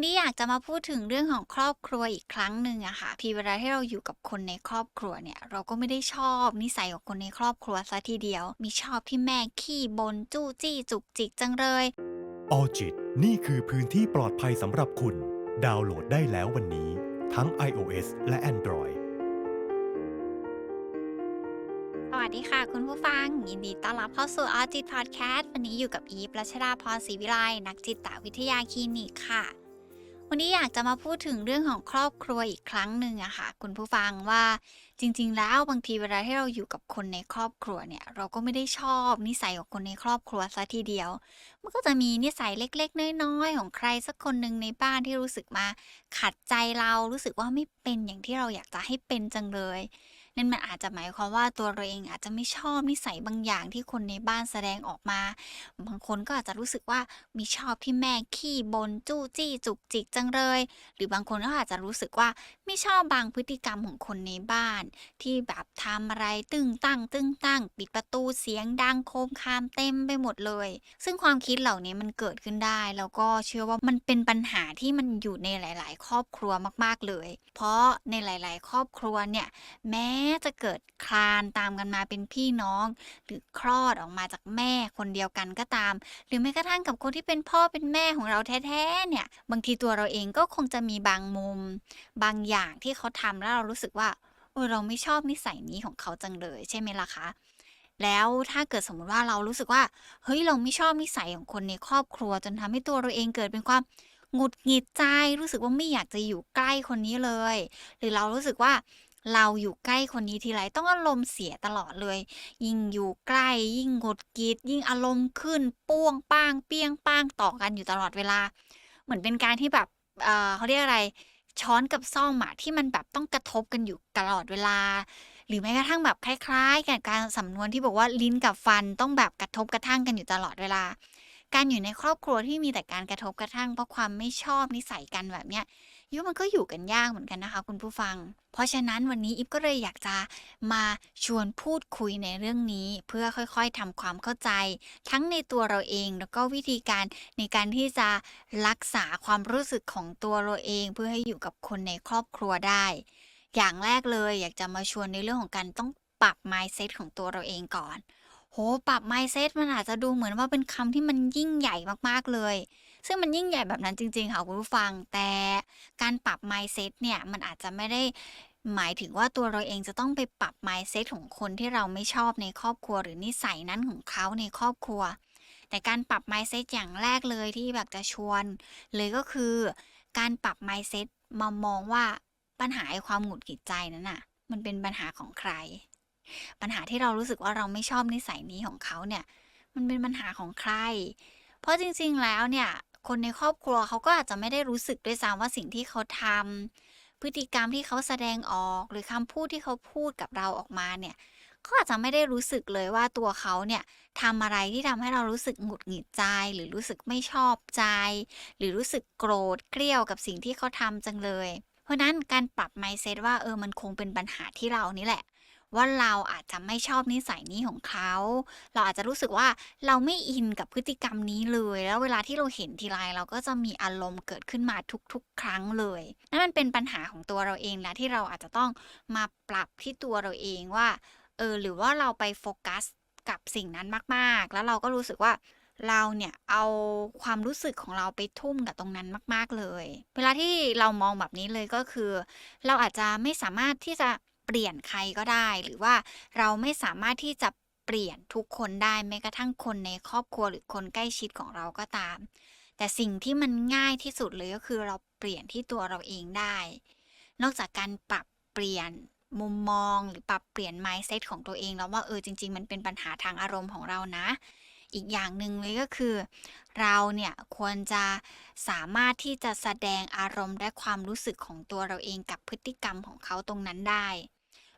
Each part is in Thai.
วันนี้อยากจะมาพูดถึงเรื่องของครอบครัวอีกครั้งหนึ่งอะค่ะทีเวลาที่เราอยู่กับคนในครอบครัวเนี่ย เราก็ไม่ได้ชอบนิสัยของคนในครอบครัวซะทีเดียว มีชอบที่แม่ขี้บนจู้จี้จุกจิกจังเลยออจิตนี่คือพื้นที่ปลอดภัยสำหรับคุณ ดาวน์โหลดได้แล้ววันนี้ ทั้ง iOS และ Android สวัสดีค่ะ คุณผู้ฟัง ยินดีต้อนรับเข้าสู่ a อจิตพอดแคสต์วันนี้อยู่กับอีฟรัชดาพรศรีวิไลนักจิตวิทยาคลินิกค่ะ วันนี้อยากจะมาพูดถึงเรื่องของครอบครัวอีกครั้งหนึ่งอะค่ะคุณผู้ฟังว่าจริง ๆ แล้วบางทีเวลาที่เราอยู่กับคนในครอบครัวเนี่ย เราก็ไม่ได้ชอบนิสัยของคนในครอบครัวซะทีเดียว มันก็จะมีนิสัยเล็ก ๆ น้อยๆของใครสักคนหนึ่งในบ้านที่รู้สึกมาขัดใจเรารู้สึกว่าไม่เป็นอย่างที่เราอยากจะให้เป็นจังเลย นั่นมันอาจจะหมายความว่าตัวเราเองอาจจะไม่ชอบนิสัยบางอย่างที่คนในบ้านแสดงออกมา บางคนก็อาจจะรู้สึกว่ามีชอบที่แม่ขี้บนจู้จี้จุกจิกจังเลย หรือบางคนก็อาจจะรู้สึกว่าไม่ชอบบางพฤติกรรมของคนในบ้าน ที่แบบทำอะไรตึงตั้ง ตึงตั้ง ปิดประตูเสียงดังโคมคามเต็มไปหมดเลย ซึ่งความคิดเหล่านี้มันเกิดขึ้นได้ แล้วก็เชื่อว่ามันเป็นปัญหาที่มันอยู่ในหลาย ๆ ครอบครัวมาก ๆเลย เพราะในหลาย ๆ ครอบครัวเนี่ยแม้จะเกิดคลานตามกันมาเป็นพี่น้อง หรือคลอดออกมาจากแม่คนเดียวกันก็ตาม หรือแม้กระทั่งกับคนที่เป็นพ่อเป็นแม่ของเราแท้ๆเนี่ย บางทีตัวเราเองก็คงจะมีบางมุม บางอย่างที่เขาทำแล้วเรารู้สึกว่าเออเราไม่ชอบนิสัยนี้ของเขาจังเลยใช่ไหมล่ะคะแล้วถ้าเกิดสมมติว่าเรารู้สึกว่า เฮ้ยเราไม่ชอบนิสัยของคนในครอบครัว จนทำให้ตัวเราเองเกิดเป็นความหงุดหงิดใจ รู้สึกว่าไม่อยากจะอยู่ใกล้คนนี้เลย หรือเรารู้สึกว่า เราอยู่ใกล้คนนี้ทีไรต้องอารมณ์เสียตลอดเลย ยิ่งอยู่ใกล้ ยิ่งหงดหงิด ยิ่งอารมณ์ขึ้นป้วงป้างเปี้ยงป้างต่อกันอยู่ตลอดเวลา เหมือนเป็นการที่แบบเออเขาเรียกอะไร ช้อนกับซ่อมอะที่มันแบบต้องกระทบกันอยู่ตลอดเวลา หรือแม้กระทั่งแบบคล้ายๆ กับการสำนวนที่บอกว่าลิ้นกับฟันต้องแบบกระทบกระทั่งกันอยู่ตลอดเวลา การอยู่ในครอบครัวที่มีแต่การกระทบกระทั่งเพราะความไม่ชอบนิสัยกันแบบเนี้ย ยุมันก็อยู่กันยากเหมือนกันนะคะ คุณผู้ฟัง เพราะฉะนั้นวันนี้อิฟก็เลยอยากจะมาชวนพูดคุยในเรื่องนี้ เพื่อค่อยๆทำความเข้าใจ ทั้งในตัวเราเอง แล้วก็วิธีการในการที่จะรักษาความรู้สึกของตัวเราเอง เพื่อให้อยู่กับคนในครอบครัวได้ อย่างแรกเลยอยากจะมาชวนในเรื่องของการต้องปรับ mindset ของตัวเราเองก่อน โห ปรับ mindset มันอาจจะดูเหมือนว่าเป็นคำที่มันยิ่งใหญ่มากๆเลย ซึ่งมันยิ่งใหญ่แบบนั้นจริง ๆ ค่ะคุณผู้ฟัง แต่การปรับ mindset เนี่ยมันอาจจะไม่ได้หมายถึงว่าตัวเราเองจะต้องไปปรับ mindset ของคนที่เราไม่ชอบในครอบครัว หรือนิสัยนั้นของเขาในครอบครัว แต่การปรับ mindset อย่างแรกเลยที่อยากจะชวน เลยก็คือ การปรับ mindset มามองว่าปัญหาไอ้ความหงุดหงิดใจนั้นน่ะ มันเป็นปัญหาของใคร ปัญหาที่เรารู้สึกว่าเราไม่ชอบนิสัยนี้ของเขาเนี่ย มันเป็นปัญหาของใคร เพราะจริงๆแล้วเนี่ย คนในครอบครัวเขาก็อาจจะไม่ได้รู้สึกด้วยซ้ำว่าสิ่งที่เขาทำพฤติกรรมที่เขาแสดงออก หรือคำพูดที่เขาพูดกับเราออกมาเนี่ยเขาอาจจะไม่ได้รู้สึกเลยว่าตัวเขาเนี่ยทำอะไรที่ทำให้เรารู้สึกหงุดหงิดใจ หรือรู้สึกไม่ชอบใจ หรือรู้สึกโกรธเกลี้ยวกับสิ่งที่เขาทำจังเลย เพราะนั้นการปรับ mindset ว่าเออมันคงเป็นปัญหาที่เรานี่แหละ ว่าเราอาจจะไม่ชอบนิสัยนี้ของเขา เราอาจจะรู้สึกว่าเราไม่อินกับพฤติกรรมนี้เลย แล้วเวลาที่เราเห็นทีไรเราก็จะมีอารมณ์เกิดขึ้นมาทุกๆ ครั้งเลยนั่นมันเป็นปัญหาของตัวเราเองและที่เราอาจจะต้องมาปรับที่ตัวเราเองว่าเออหรือว่าเราไปโฟกัสกับสิ่งนั้นมากๆ แล้วเราก็รู้สึกว่าเราเนี่ยเอาความรู้สึกของเราไปทุ่มกับตรงนั้นมาก ๆเลย เวลาที่เรามองแบบนี้เลยก็คือ เราอาจจะไม่สามารถที่จะ เปลี่ยนใครก็ได้ หรือว่าเราไม่สามารถที่จะเปลี่ยนทุกคนได้แม้กระทั่งคนในครอบครัวหรือคนใกล้ชิดของเราก็ตาม แต่สิ่งที่มันง่ายที่สุดเลยก็คือเราเปลี่ยนที่ตัวเราเองได้ นอกจากการปรับเปลี่ยนมุมมองหรือปรับเปลี่ยน mindset ของตัวเองแล้วว่าเออจริง ๆ มันเป็นปัญหาทางอารมณ์ของเรานะ อีกอย่างหนึ่งเลยก็คือ เราเนี่ยควรจะสามารถที่จะแสดงอารมณ์และความรู้สึกของตัวเราเองกับพฤติกรรมของเขาตรงนั้นได้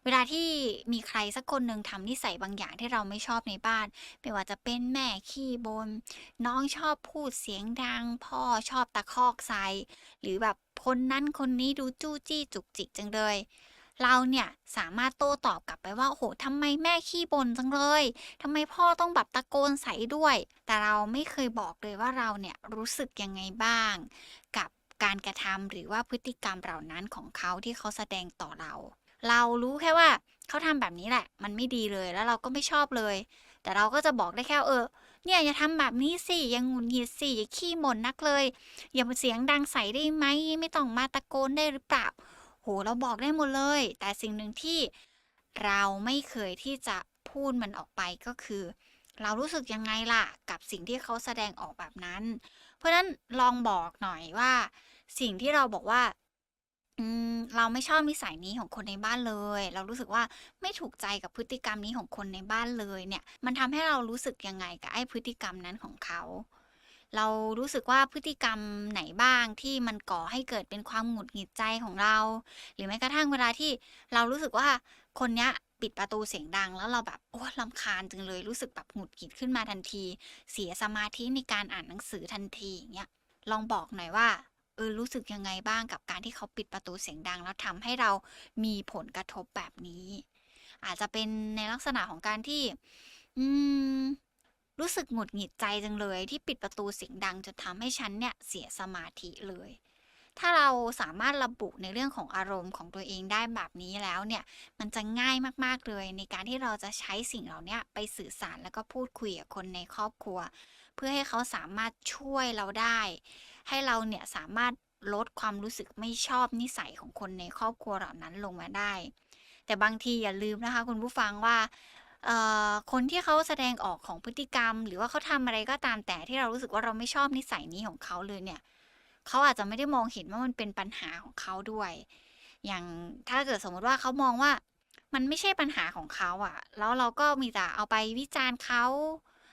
เวลาที่มีใครสักคนหนึ่งทำนิสัยบางอย่างที่เราไม่ชอบในบ้าน ไม่ว่าจะเป็นแม่ขี้บนน้องชอบพูดเสียงดัง พ่อชอบตะคอกใส่หรือแบบคนนั้นคนนี้ดูจู้จี้จุกจิกจังเลยเราเนี่ยสามารถโต้ตอบกลับไปว่าโอ้โหทำไมแม่ขี้บ่นจังเลยทำไมพ่อต้องแบบตะโกนใส่ด้วย แต่เราไม่เคยบอกเลยว่าเราเนี่ยรู้สึกยังไงบ้าง กับการกระทำหรือว่าพฤติกรรมเหล่านั้นของเขาที่เขาแสดงต่อเรา เรารู้แค่ว่าเขาทำแบบนี้แหละ มันไม่ดีเลยแล้วเราก็ไม่ชอบเลย แต่เราก็จะบอกได้แค่เออ เนี่ยอย่าทำแบบนี้สิอย่างหงุดหงิดสิอย่าขี้หม่นนักเลย อย่ามาเสียงดังใส่ได้ไหมไม่ต้องมาตะโกนได้หรือเปล่าโหเราบอกได้หมดเลย แต่สิ่งหนึ่งที่เราไม่เคยที่จะพูดมันออกไปก็คือ เรารู้สึกยังไงล่ะ กับสิ่งที่เขาแสดงออกแบบนั้น เพราะฉะนั้นลองบอกหน่อยว่า สิ่งที่เราบอกว่า อืม เราไม่ชอบนิสัยนี้ของคนในบ้านเลย เรารู้สึกว่าไม่ถูกใจกับพฤติกรรมนี้ของคนในบ้านเลยเนี่ย มันทำให้เรารู้สึกยังไงกับไอ้พฤติกรรมนั้นของเขา เรารู้สึกว่าพฤติกรรมไหนบ้างที่มันก่อให้เกิดเป็นความหงุดหงิดใจของเรา หรือแม้กระทั่งเวลาที่เรารู้สึกว่าคนเนี้ยปิดประตูเสียงดัง แล้วเราแบบโอ้ลำคาญจังเลยรู้สึกแบบหงุดหงิดขึ้นมาทันที เสียสมาธิในการอ่านหนังสือทันทีอย่างเงี้ยลองบอกหน่อยว่า เออรู้สึกยังไงบ้างกับการที่เขาปิดประตูเสียงดัง แล้วทำให้เรามีผลกระทบแบบนี้ อาจจะเป็นในลักษณะของการที่ อืม รู้สึกหงุดหงิดใจจังเลย ที่ปิดประตูเสียงดังจนทำให้ฉันเนี่ยเสียสมาธิเลย ถ้าเราสามารถระบุในเรื่องของอารมณ์ของตัวเองได้แบบนี้แล้วเนี่ย มันจะง่ายมากๆเลย ในการที่เราจะใช้สิ่งเหล่านี้ไปสื่อสารแล้วก็พูดคุยกับคนในครอบครัว เพื่อให้เขาสามารถช่วยเราได้ ให้เราเนี่ยสามารถลดความรู้สึกไม่ชอบนิสัยของคนในครอบครัวเหล่านั้นลงมาได้ แต่บางทีอย่าลืมนะคะคุณผู้ฟังว่าคนที่เขาแสดงออกของพฤติกรรม หรือว่าเขาทำอะไรก็ตามแต่ที่เรารู้สึกว่าเราไม่ชอบนิสัยนี้ของเขาเลยเนี่ยเขาอาจจะไม่ได้มองเห็นว่ามันเป็นปัญหาของเขาด้วย อย่างถ้าเกิดสมมติว่าเขามองว่ามันไม่ใช่ปัญหาของเขาอะ แล้วเราก็มีแต่เอาไปวิจารณ์เขา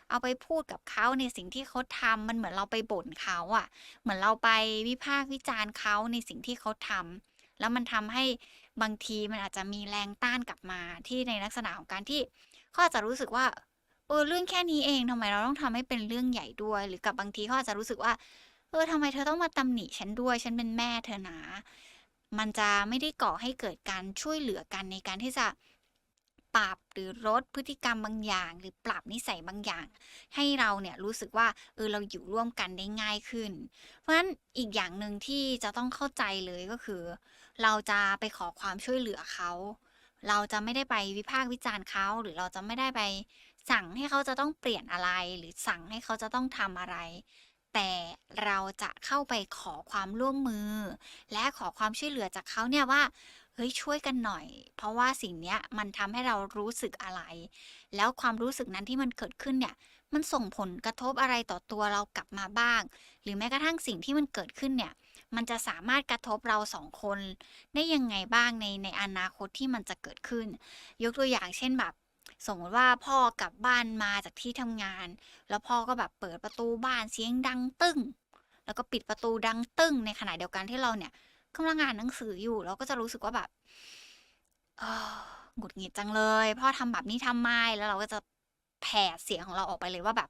เอาไปพูดกับเขาในสิ่งที่เขาทำมันเหมือนเราไปบ่นเขาอะเหมือนเราไปวิพากษ์วิจารณ์เขาในสิ่งที่เขาทำแล้วมันทำให้บางทีมันอาจจะมีแรงต้านกลับมาที่ในลักษณะของการที่เขาอาจจะรู้สึกว่าเออเรื่องแค่นี้เองทำไมเราต้องทำให้เป็นเรื่องใหญ่ด้วย หรือกับบางทีเขาอาจจะรู้สึกว่าเออทำไมเธอต้องมาตำหนิฉันด้วยฉันเป็นแม่เธอนะมันจะไม่ได้ก่อให้เกิดการช่วยเหลือกันในการที่จะ ปรับหรือลดพฤติกรรมบางอย่าง หรือปรับนิสัยบางอย่าง ให้เราเนี่ยรู้สึกว่าเออเราอยู่ร่วมกันได้ง่ายขึ้น เพราะฉะนั้นอีกอย่างหนึ่งที่จะต้องเข้าใจเลยก็คือ เราจะไปขอความช่วยเหลือเขาเราจะไม่ได้ไปวิพากษ์วิจารณ์เขาหรือเราจะไม่ได้ไปสั่งให้เขาจะต้องเปลี่ยนอะไร หรือสั่งให้เขาจะต้องทำอะไร แต่เราจะเข้าไปขอความร่วมมือ และขอความช่วยเหลือจากเขาเนี่ยว่า เฮ้ยช่วยกันหน่อย เพราะว่าสิ่งเนี้ยมันทำให้เรารู้สึกอะไร แล้วความรู้สึกนั้นที่มันเกิดขึ้นเนี่ย มันส่งผลกระทบอะไรต่อตัวเรากลับมาบ้าง หรือแม้กระทั่งสิ่งที่มันเกิดขึ้นเนี่ย มันจะสามารถกระทบเราสองคน ได้ยังไงบ้างในในอนาคตที่มันจะเกิดขึ้น ยกตัวอย่างเช่นแบบสมมติว่าพ่อกลับบ้านมาจากที่ทำงาน แล้วพ่อก็แบบเปิดประตูบ้านเสียงดังตึ้ง แล้วก็ปิดประตูดังตึ้งในขณะเดียวกันที่เราเนี่ย กำลังอ่านหนังสืออยู่ เราก็จะรู้สึกว่าแบบหงุดหงิดจังเลย พ่อทำแบบนี้ทำไมแล้วเราก็จะแผ่เสียงของเราออกไปเลยว่าแบบ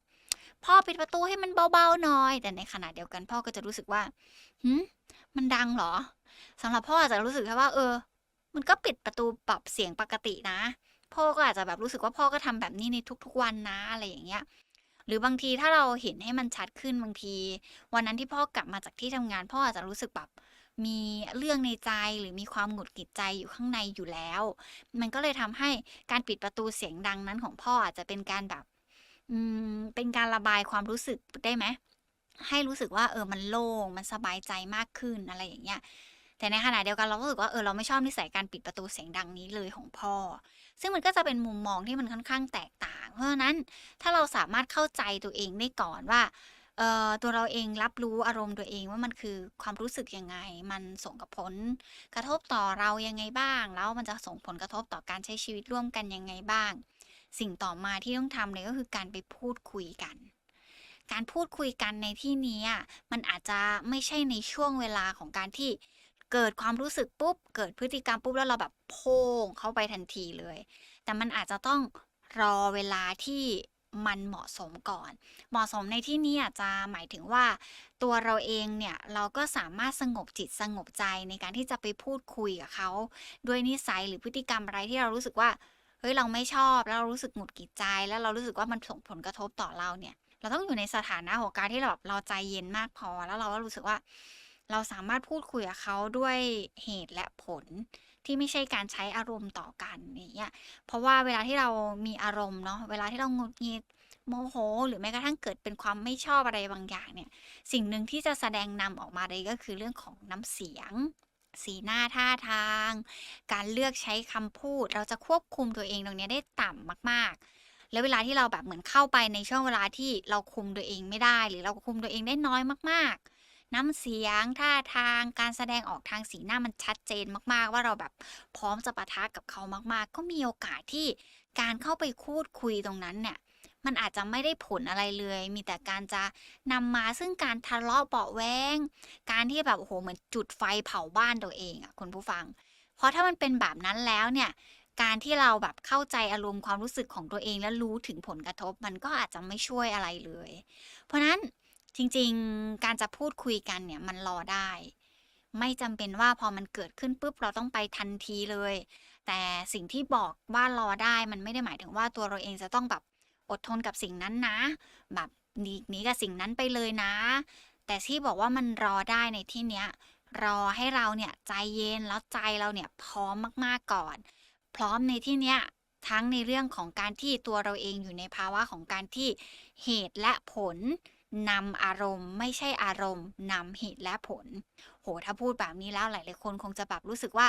พ่อปิดประตูให้มันเบาๆหน่อย แต่ในขณะเดียวกันพ่อก็จะรู้สึกว่าหืมมันดังเหรอสำหรับพ่ออาจจะรู้สึกแค่ว่า เออ มันก็ปิดประตูปรับเสียงปกตินะ พ่อก็อาจจะแบบรู้สึกว่าพ่อก็ทำแบบนี้ในทุกๆวันนะอะไรอย่างเงี้ยหรือบางทีถ้าเราเห็นให้มันชัดขึ้นบางที วันนั้นที่พ่อกลับมาจากที่ทำงาน พ่ออาจจะรู้สึกแบบ มีเรื่องในใจหรือมีความหงุดหงิดใจอยู่ข้างในอยู่แล้ว มันก็เลยทำให้การปิดประตูเสียงดังนั้นของพ่ออาจจะเป็นการแบบ อืมเป็นการระบายความรู้สึกได้ไหมให้รู้สึกว่าเออมันโล่งมันสบายใจมากขึ้นอะไรอย่างเงี้ยแต่ในขณะเดียวกันเราก็รู้สึกว่าเออเราไม่ชอบนิสัยการปิดประตูเสียงดังนี้เลยของพ่อ ซึ่งมันก็จะเป็นมุมมองที่มันค่อนข้างแตกต่าง เพราะฉะนั้นถ้าเราสามารถเข้าใจตัวเองได้ก่อนว่า เอ่อตัวเราเองรับรู้อารมณ์ตัวเองว่ามันคือความรู้สึกยังไง มันส่งกับผลกระทบต่อเรายังไงบ้าง แล้วมันจะส่งผลกระทบต่อการใช้ชีวิตร่วมกันยังไงบ้าง สิ่งต่อมาที่ต้องทำเลยก็คือการไปพูดคุยกัน การพูดคุยกันในที่นี้มันอาจจะไม่ใช่ในช่วงเวลาของการที่เกิดความรู้สึกปุ๊บ เกิดพฤติกรรมปุ๊บแล้วเราแบบโพ่งเข้าไปทันทีเลย แต่มันอาจจะต้องรอเวลาที่ มันเหมาะสมก่อน เหมาะสมในที่นี้อาจจะหมายถึงว่า ตัวเราเองเนี่ยเราก็สามารถสงบจิตสงบใจในการที่จะไปพูดคุยกับเขา ด้วยนิสัยหรือพฤติกรรมอะไรที่เรารู้สึกว่าเฮ้ยเราไม่ชอบแล้วเรารู้สึกหงุดหงิดใจ แล้วเรารู้สึกว่ามันส่งผลกระทบต่อเราเนี่ย เราต้องอยู่ในสถานะของการที่เราแบบเราใจเย็นมากพอ แล้วเราก็รู้สึกว่า เราสามารถพูดคุยกับเขาด้วยเหตุและผล ที่ไม่ใช่การใช้อารมณ์ต่อกันอย่างเงี้ยเพราะว่าเวลาที่เรามีอารมณ์เนาะเวลาที่เราหงุดหงิดโมโห หรือแม้กระทั่งเกิดเป็นความไม่ชอบอะไรบางอย่างเนี่ย สิ่งหนึ่งที่จะแสดงนำออกมาเลยก็คือเรื่องของน้ำเสียง สีหน้าท่าทาง การเลือกใช้คำพูด เราจะควบคุมตัวเองตรงนี้ได้ต่ำมากๆ แล้วเวลาที่เราแบบเหมือนเข้าไปในช่วงเวลาที่เราคุมตัวเองไม่ได้ หรือเราคุมตัวเองได้น้อยมากๆ น้ำเสียงท่าทางการแสดงออกทางสีหน้ามันชัดเจนมากๆ ว่าเราแบบพร้อมจะปะทะกับเขามากๆ ก็มีโอกาสที่การเข้าไปพูดคุยตรงนั้นเนี่ยมันอาจจะไม่ได้ผลอะไรเลย มีแต่การจะนำมาซึ่งการทะเลาะเบาะแวงการที่แบบโอ้โฮเหมือนจุดไฟเผาบ้านตัวเองอะคุณผู้ฟัง เพราะถ้ามันเป็นแบบนั้นแล้วเนี่ย การที่เราแบบเข้าใจอารมณ์ความรู้สึกของตัวเองและรู้ถึงผลกระทบ มันก็อาจจะไม่ช่วยอะไรเลย เพราะนั้น จริงๆ การจะพูดคุยกันเนี่ยมันรอได้ ไม่จำเป็นว่าพอมันเกิดขึ้นปุ๊บเราต้องไปทันทีเลย แต่สิ่งที่บอกว่ารอได้มันไม่ได้หมายถึงว่าตัวเราเองจะต้องแบบอดทนกับสิ่งนั้นนะ แบบหลีหนีกับสิ่งนั้นไปเลยนะ แต่ที่บอกว่ามันรอได้ในที่เนี้ยรอให้เราเนี่ยใจเย็นแล้วใจเราเนี่ยพร้อมมากๆก่อน พร้อมในที่เนี้ยทั้งในเรื่องของการที่ตัวเราเองอยู่ในภาวะของการที่เหตุและผล นำอารมณ์ไม่ใช่อารมณ์นำเหตุและผล โห ถ้าพูดแบบนี้แล้วหลาย ๆ คนคงจะแบบรู้สึกว่า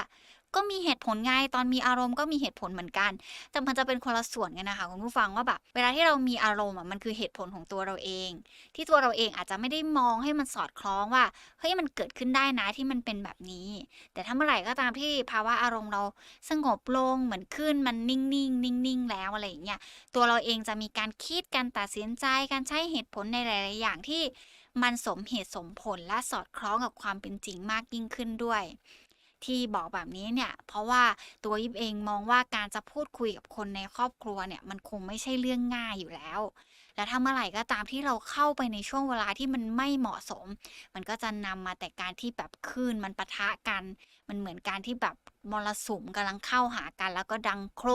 ก็มีเหตุผลไงตอนมีอารมณ์ก็มีเหตุผลเหมือนกันแต่มันจะเป็นคนละส่วนกันนะคะคุณผู้ฟังว่าแบบเวลาที่เรามีอารมณ์อะมันคือเหตุผลของตัวเราเอง ที่ตัวเราเองอาจจะไม่ได้มองให้มันสอดคล้องว่าเฮ้ยมันเกิดขึ้นได้นะที่มันเป็นแบบนี้ แต่ถ้าเมื่อไหร่ก็ตามที่ภาวะอารมณ์เราสงบลงเหมือนคลื่นมันนิ่งๆนิ่งๆแล้วอะไรอย่างเงี้ยตัวเราเองจะมีการคิดการตัดสินใจการใช้เหตุผลในหลาย ๆ อย่างที่มันสมเหตุสมผลและสอดคล้องกับความเป็นจริงมากยิ่งขึ้นด้วย ที่บอกแบบนี้เนี่ย เพราะว่าตัวยิปเองมองว่าการจะพูดคุยกับคนในครอบครัวเนี่ย มันคงไม่ใช่เรื่องง่ายอยู่แล้ว แล้วถ้าเมื่อไหร่ก็ตามที่เราเข้าไปในช่วงเวลาที่มันไม่เหมาะสม มันก็จะนำมาแต่การที่แบบคลื่นมันปะทะกัน มันเหมือนการที่แบบมรสุมกำลังเข้าหากัน แล้วก็ดังโคร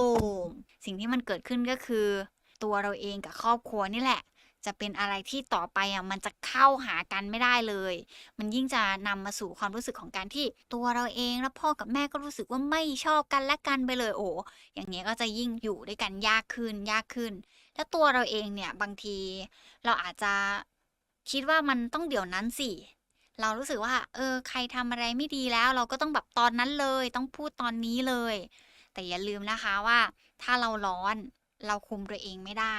ม สิ่งที่มันเกิดขึ้นก็คือ ตัวเราเองกับครอบครัวนี่แหละ จะเป็นอะไรที่ต่อไปอะมันจะเข้าหากันไม่ได้เลย มันยิ่งจะนำมาสู่ความรู้สึกของการที่ตัวเราเองและพ่อกับแม่ก็รู้สึกว่าไม่ชอบกันและกันไปเลยโอ้อย่างเงี้ยก็จะยิ่งอยู่ด้วยกันยากขึ้นยากขึ้น แล้วตัวเราเองเนี่ยบางทีเราอาจจะคิดว่ามันต้องเดี๋ยวนั้นสิเรารู้สึกว่า เออ ใครทำอะไรไม่ดีแล้ว เราก็ต้องแบบตอนนั้นเลย ต้องพูดตอนนี้เลย แต่อย่าลืมนะคะว่า ถ้าเราร้อนเราคุมตัวเองไม่ได้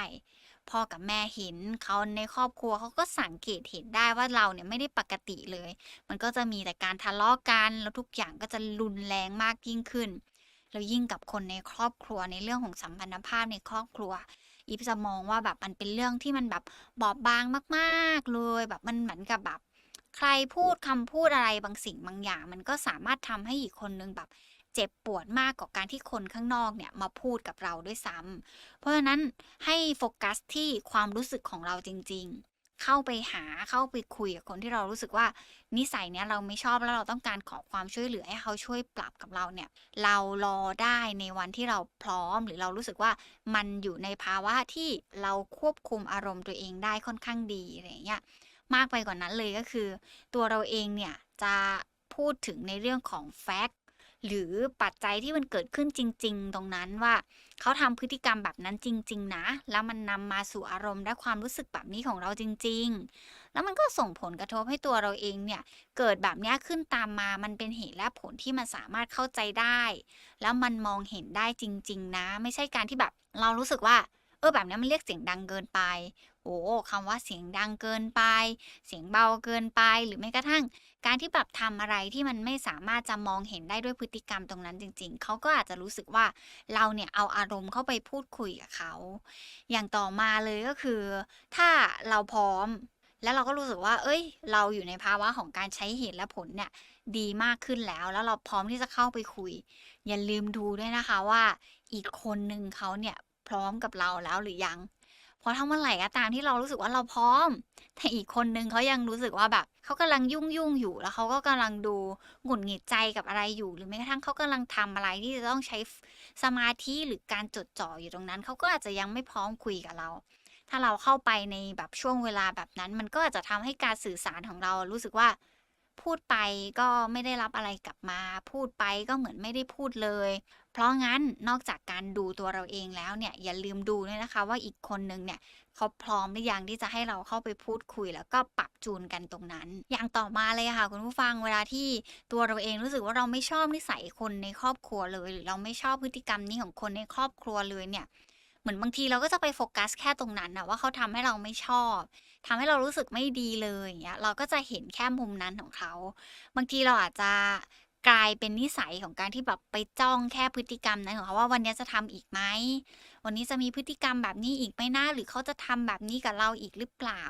พ่อกับแม่เห็นเขาในครอบครัวเขาก็สังเกตเห็นได้ว่าเราเนี่ยไม่ได้ปกติเลย มันก็จะมีแต่การทะเลาะกันแล้วทุกอย่างก็จะรุนแรงมากยิ่งขึ้นแล้วยิ่งกับคนในครอบครัวในเรื่องของสัมพันธภาพในครอบครัวยิปจะมองว่าแบบมันเป็นเรื่องที่มันแบบบอบบางมากๆเลย แบบมันเหมือนกับแบบ ใครพูดคำพูดอะไรบางสิ่งบางอย่าง มันก็สามารถทำให้อีกคนนึงแบบ เจ็บปวดมากกว่าการที่คนข้างนอกเนี่ยมาพูดกับเราด้วยซ้ำเพราะฉะนั้นให้โฟกัสที่ความรู้สึกของเราจริง ๆ เข้าไปหาเข้าไปคุยกับคนที่เรารู้สึกว่า นิสัยเนี้ยเราไม่ชอบแล้วเราต้องการขอความช่วยเหลือให้เขาช่วยปรับกับเราเนี่ย เรารอได้ในวันที่เราพร้อมหรือเรารู้สึกว่ามันอยู่ในภาวะที่เราควบคุมอารมณ์ตัวเองได้ค่อนข้างดีอะไรเงี้ยมากไปกว่านั้นเลยก็คือ ตัวเราเองเนี่ยจะพูดถึงในเรื่องของแฟกต์ หรือปัจจัยที่มันเกิดขึ้นจริง ๆ ตรงนั้นว่าเขาทำพฤติกรรมแบบนั้นจริง ๆ นะ แล้วมันนำมาสู่อารมณ์และความรู้สึกแบบนี้ของเราจริง ๆ แล้วมันก็ส่งผลกระทบให้ตัวเราเองเนี่ยเกิดแบบนี้ขึ้นตามมา มันเป็นเหตุและผลที่มันสามารถเข้าใจได้ แล้วมันมองเห็นได้จริง ๆ นะ ไม่ใช่การที่แบบเรารู้สึกว่าเออแบบนี้มันเรียกเสียงดังเกินไป โอ้คำว่าเสียงดังเกินไป เสียงเบาเกินไป หรือแม้กระทั่ง การที่แบบทำอะไรที่มันไม่สามารถจะมองเห็นได้ด้วยพฤติกรรมตรงนั้นจริง ๆ เขาก็อาจจะรู้สึกว่าเราเนี่ยเอาอารมณ์เข้าไปพูดคุยกับเขา อย่างต่อมาเลยก็คือ ถ้าเราพร้อมแล้วเราก็รู้สึกว่าเฮ้ย เราอยู่ในภาวะของการใช้เหตุและผลเนี่ย ดีมากขึ้นแล้ว แล้วเราพร้อมที่จะเข้าไปคุย อย่าลืมดูด้วยนะคะว่า อีกคนหนึ่งเขาเนี่ยพร้อมกับเราแล้วหรือยัง ราะถ้าเมื่อไหร่ก็ตามที่เรารู้สึกว่าเราพร้อม แต่อีกคนหนึ่งเขายังรู้สึกว่าแบบเขากำลังยุ่งๆอยู่แล้วเขาก็กำลังดูหงุดหงิดใจกับอะไรอยู่ หรือแม้กระทั่งเขากำลังทำอะไรที่จะต้องใช้สมาธิหรือการจดจ่ออยู่ตรงนั้น เขาก็อาจจะยังไม่พร้อมคุยกับเรา ถ้าเราเข้าไปในแบบช่วงเวลาแบบนั้น มันก็อาจจะทำให้การสื่อสารของเรารู้สึกว่า พูดไปก็ไม่ได้รับอะไรกลับมา พูดไปก็เหมือนไม่ได้พูดเลย เพราะงั้นนอกจากการดูตัวเราเองแล้วเนี่ยอย่าลืมดูด้วยนะคะ ว่าอีกคนนึงเนี่ยเขาพร้อมหรือยังที่จะให้เราเข้าไปพูดคุย แล้วก็ปรับจูนกันตรงนั้น อย่างต่อมาเลยค่ะ คุณผู้ฟังเวลาที่ตัวเราเองรู้สึกว่าเราไม่ชอบนิสัยคนในครอบครัวเลย หรือเราไม่ชอบพฤติกรรมนี้ของคนในครอบครัวเลยเนี่ยเหมือนบางทีเราก็จะไปโฟกัสแค่ตรงนั้นนะว่าเขาทำให้เราไม่ชอบทำให้เรารู้สึกไม่ดีเลยอย่างเงี้ยเราก็จะเห็นแค่มุมนั้นของเขา บางทีเราอาจจะ กลายเป็นนิสัยของการที่แบบไปจ้องแค่พฤติกรรมนั้นของเขาว่าวันนี้จะทำอีกไหม วันนี้จะมีพฤติกรรมแบบนี้อีกไหมนะหรือเขาจะทำแบบนี้กับเราอีกหรือเปล่า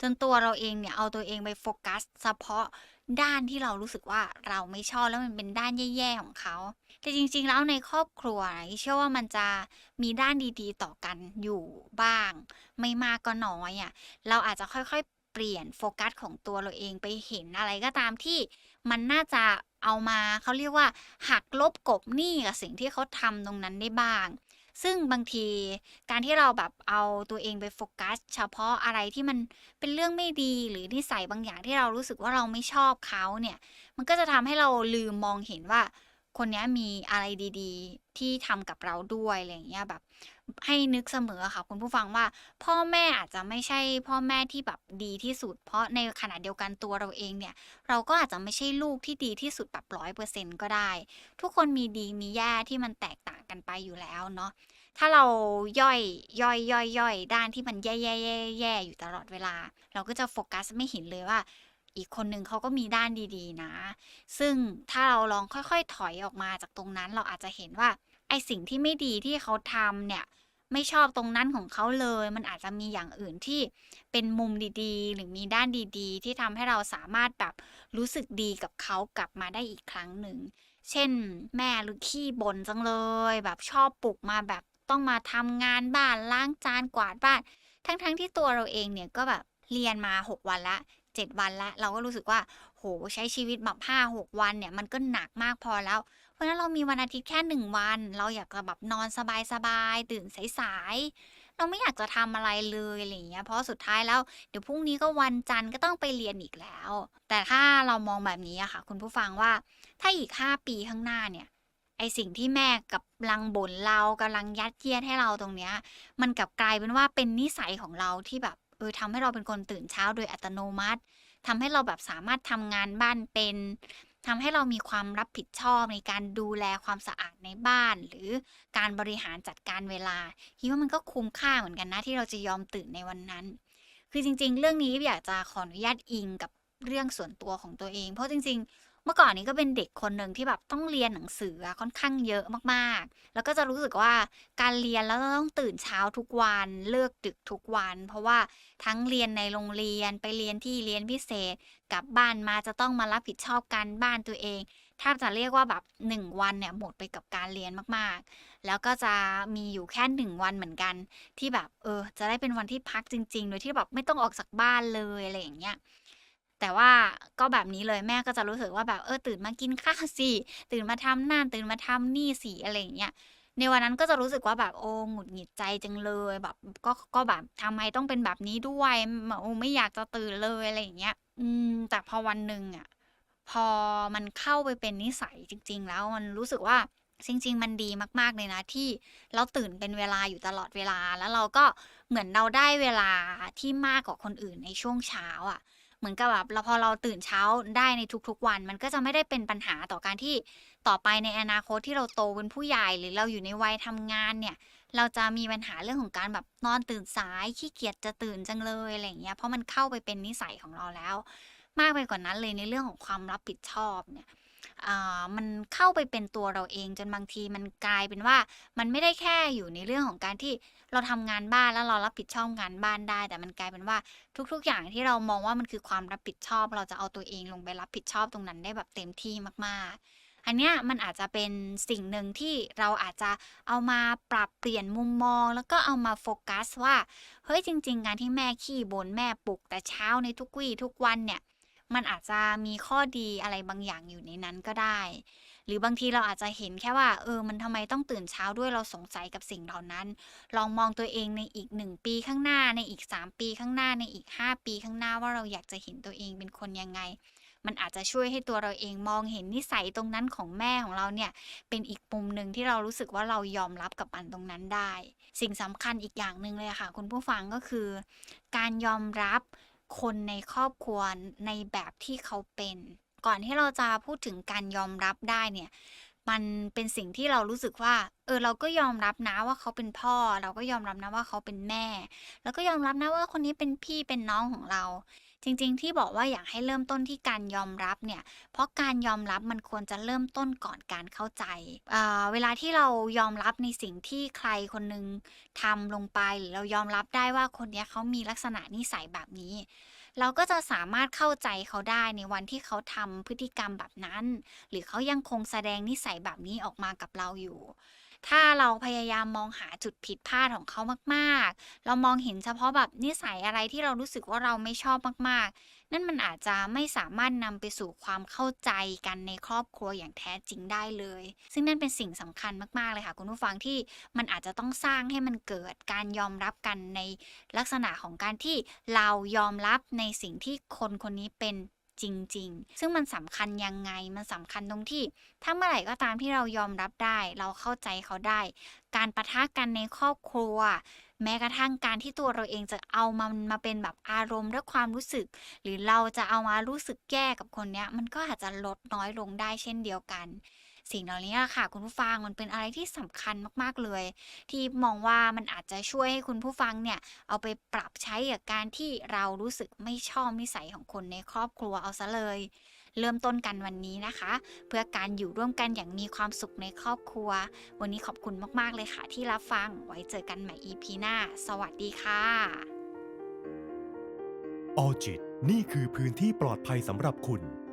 จนตัวเราเองเนี่ยเอาตัวเองไปโฟกัสเฉพาะด้านที่เรารู้สึกว่าเราไม่ชอบแล้วมันเป็นด้านแย่ๆของเขา แต่จริงๆแล้วในครอบครัวเชื่อว่ามันจะมีด้านดีๆ ต่อกันอยู่บ้าง ไม่มากก็น้อยอะเราอาจจะค่อยๆเปลี่ยนโฟกัสของตัวเราเองไปเห็นอะไรก็ตามที่ มันน่าจะเอามาเขาเรียกว่า หักลบกบหนี้กับสิ่งที่เขาทำตรงนั้นได้บ้าง ซึ่งบางทีการที่เราแบบเอาตัวเองไปโฟกัส เฉพาะอะไรที่มันเป็นเรื่องไม่ดีหรือนิสัยบางอย่างที่เรารู้สึกว่าเราไม่ชอบเขาเนี่ย มันก็จะทำให้เราลืมมองเห็นว่าคนนี้มีอะไรดี ๆ ที่ทำกับเราด้วยอะไรอย่างเงี้ยแบบ ให้นึกเสมอค่ะ คุณผู้ฟังว่า พ่อแม่อาจจะไม่ใช่พ่อแม่ที่แบบดีที่สุด เพราะในขณะเดียวกันตัวเราเองเนี่ย เราก็อาจจะไม่ใช่ลูกที่ดีที่สุดแบบร้อยเปอร์เซ็นก็ได้ ทุกคนมีดีมีแย่ที่มันแตกต่างกันไปอยู่แล้วเนาะถ้าเราย่อยย่อยย่อยย่อยด้านที่มันแย่แย่แย่แย่อยู่ตลอดเวลา เราก็จะโฟกัสไม่เห็นเลยว่าอีกคนหนึ่งเขาก็มีด้านดีๆ นะ ซึ่งถ้าเราลองค่อยๆ ถอยออกมาจากตรงนั้น เราอาจจะเห็นว่าไอสิ่งที่ไม่ดีที่เขาทำเนี่ย ไม่ชอบตรงนั้นของเขาเลย มันอาจจะมีอย่างอื่นที่เป็นมุมดีๆ หรือมีด้านดีๆ ที่ทำให้เราสามารถแบบรู้สึกดีกับเขากลับมาได้อีกครั้งหนึ่ง เช่น แม่หรือขี้บ่นจังเลย แบบชอบปลุกมาแบบต้องมาทำงานบ้านล้างจานกวาดบ้าน ทั้งๆทที่ตัวเราเองเนี่ยก็แบบเรียนมา 6 วันละ 7 วันและเราก็รู้สึกว่าโหใช้ชีวิตแบบ5 6วันเนี่ยมันก็หนักมากพอแล้ว เพราะฉะนั้นเรามีวันอาทิตย์แค่1วัน เราอยากจะแบบนอนสบายๆตื่นสายๆเราไม่อยากจะทำอะไรเลยอะไรอย่างเงี้ยเพราะสุดท้ายแล้วเดี๋ยวพรุ่งนี้ก็วันจันทร์ก็ต้องไปเรียนอีกแล้ว แต่ถ้าเรามองแบบนี้อะค่ะ คุณผู้ฟังว่าถ้าอีก 5 ปีข้างหน้าเนี่ยไอสิ่งที่แม่กับลังบ่นเรากำลังยัดเยียดให้เราตรงเนี้ย มันกลับกลายเป็นว่าเป็นนิสัยของเราที่แบบ ออทำให้เราเป็นคนตื่นเช้าโดยอัตโนมัติทำให้เราแบบสามารถทำงานบ้านเป็นทำให้เรามีความรับผิดชอบในการดูแลความสะอาดในบ้าน หรือการบริหารจัดการเวลาคิดว่ามันก็คุ้มค่าเหมือนกันนะที่เราจะยอมตื่นในวันนั้น คือจริง ๆ เรื่องนี้อยากจะขออนุญาตอิงกับเรื่องส่วนตัวของตัวเอง เพราะจริง ๆ เมื่อก่อนนี้ก็เป็นเด็กคนหนึ่งที่แบบต้องเรียนหนังสือค่อนข้างเยอะมากๆ แล้วก็จะรู้สึกว่าการเรียนแล้วต้องตื่นเช้าทุกวันเลิกดึกทุกวัน เพราะว่าทั้งเรียนในโรงเรียนไปเรียนที่เรียนพิเศษ กลับบ้านมาจะต้องมารับผิดชอบการบ้านตัวเองแทบจะเรียกว่าแบบหนึ่งวันเนี่ยหมดไปกับการเรียนมากๆ แล้วก็จะมีอยู่แค่หนึ่งวันเหมือนกัน ที่แบบเออจะได้เป็นวันที่พักจริง ๆ โดยที่แบบไม่ต้องออกจากบ้านเลยอะไรอย่างเงี้ย แต่ว่าก็แบบนี้เลยแม่ก็จะรู้สึกว่าแบบเออตื่นมากินข้าวสิตื่นมาทำนั่นตื่นมาทำนี่สิอะไรอย่างเงี้ยในวันนั้นก็จะรู้สึกว่าแบบโอ้หงุดหงิดใจจังเลยแบบ ก็ก็แบบทำไมต้องเป็นแบบนี้ด้วยโอ้ไม่อยากจะตื่นเลยอะไรอย่างเงี้ย อืมแต่พอวันหนึ่งอะพอมันเข้าไปเป็นนิสัยจริง ๆ แล้วมันรู้สึกว่าจริง ๆ มันดีมากๆเลยนะที่เราตื่นเป็นเวลาอยู่ตลอดเวลาแล้วเราก็เหมือนเราได้เวลาที่มากกว่าคนอื่นในช่วงเช้าอะ เหมือนกับแบบเราพอเราตื่นเช้าได้ในทุกๆวัน มันก็จะไม่ได้เป็นปัญหาต่อการที่ต่อไปในอนาคตที่เราโตเป็นผู้ใหญ่หรือเราอยู่ในวัยทำงานเนี่ย เราจะมีปัญหาเรื่องของการแบบนอนตื่นสายขี้เกียจจะตื่นจังเลยอะไรอย่างเงี้ยเพราะมันเข้าไปเป็นนิสัยของเราแล้ว มากไปกว่านั้นเลยในเรื่องของความรับผิดชอบเนี่ย มันเข้าไปเป็นตัวเราเองจนบางทีมันกลายเป็นว่ามันไม่ได้แค่อยู่ในเรื่องของการที่เราทำงานบ้านแล้วเรารับผิดชอบงานบ้านได้ แต่มันกลายเป็นว่าทุก ๆ อย่างที่เรามองว่ามันคือความรับผิดชอบ เราจะเอาตัวเองลงไปรับผิดชอบตรงนั้นได้แบบเต็มที่มาก ๆอันเนี้ยมันอาจจะเป็นสิ่งหนึ่งที่เราอาจจะเอามาปรับเปลี่ยนมุมมอง แล้วก็เอามาโฟกัสว่า เฮ้ยจริง ๆ การที่แม่ขี้บ่นแม่ปลุกแต่เช้าในทุกวี่ทุกวันเนี่ย มันอาจจะมีข้อดีอะไรบางอย่างอยู่ในนั้นก็ได้ หรือบางทีเราอาจจะเห็นแค่ว่า เออ มันทำไมต้องตื่นเช้าด้วยเราสงสัยกับสิ่งเหล่านั้น ลองมองตัวเองในอีกหนึ่งปีข้างหน้าในอีก 3 ปีข้างหน้าในอีก 5 ปีข้างหน้าว่าเราอยากจะเห็นตัวเองเป็นคนยังไง มันอาจจะช่วยให้ตัวเราเองมองเห็นนิสัยตรงนั้นของแม่ของเราเนี่ย เป็นอีกมุมหนึ่งที่เรารู้สึกว่าเรายอมรับกับมันตรงนั้นได้ สิ่งสำคัญอีกอย่างหนึ่งเลยค่ะ คุณผู้ฟังก็คือ การยอมรับ คนในครอบครัวในแบบที่เขาเป็น ก่อนที่เราจะพูดถึงการยอมรับได้เนี่ย มันเป็นสิ่งที่เรารู้สึกว่า เออเราก็ยอมรับนะว่าเขาเป็นพ่อ เราก็ยอมรับนะว่าเขาเป็นแม่ แล้วก็ยอมรับนะว่าคนนี้เป็นพี่เป็นน้องของเรา จริงๆ ที่บอกว่าอยากให้เริ่มต้นที่การยอมรับเนี่ย เพราะการยอมรับมันควรจะเริ่มต้นก่อนการเข้าใจอ่าเวลาที่เรายอมรับในสิ่งที่ใครคนหนึงทำลงไปหรือเรายอมรับได้ว่าคนนี้เขามีลักษณะนิสัยแบบนี้ เราก็จะสามารถเข้าใจเขาได้ในวันที่เขาทำพฤติกรรมแบบนั้น หรือเขายังคงแสดงนิสัยแบบนี้ออกมากับเราอยู่ ถ้าเราพยายามมองหาจุดผิดพลาดของเขามากๆ เรามองเห็นเฉพาะแบบนิสัยอะไรที่เรารู้สึกว่าเราไม่ชอบมากๆ นั่นมันอาจจะไม่สามารถนำไปสู่ความเข้าใจกันในครอบครัวอย่างแท้จริงได้เลย ซึ่งนั่นเป็นสิ่งสำคัญมากๆเลยค่ะ คุณผู้ฟังที่มันอาจจะต้องสร้างให้มันเกิดการยอมรับกันในลักษณะของการที่เรายอมรับในสิ่งที่คนคนนี้เป็น จริง ๆ ซึ่งมันสำคัญยังไง มันสำคัญตรงที่ ถ้าเมื่อไหร่ก็ตามที่เรายอมรับได้ เราเข้าใจเขาได้ การปะทะกันในครอบครัว แม้กระทั่งการที่ตัวเราเองจะเอามันมาเป็นแบบอารมณ์และความรู้สึก หรือเราจะเอามารู้สึกแย่กับคนเนี้ย มันก็อาจจะลดน้อยลงได้เช่นเดียวกัน สิ่งเหล่านี้ล่ะค่ะ คุณผู้ฟังมันเป็นอะไรที่สำคัญมากๆเลย ที่มองว่ามันอาจจะช่วยให้คุณผู้ฟังเนี่ยเอาไปปรับใช้กับการที่เรารู้สึกไม่ชอบนิสัยของคนในครอบครัวเอาซะเลย เริ่มต้นกันวันนี้นะคะ เพื่อการอยู่ร่วมกันอย่างมีความสุขในครอบครัว วันนี้ขอบคุณมากๆเลยค่ะ ที่รับฟังไว้เจอกันใหม่ EP หน้า สวัสดีค่ะออจิตนี่คือพื้นที่ปลอดภัยสำหรับคุณ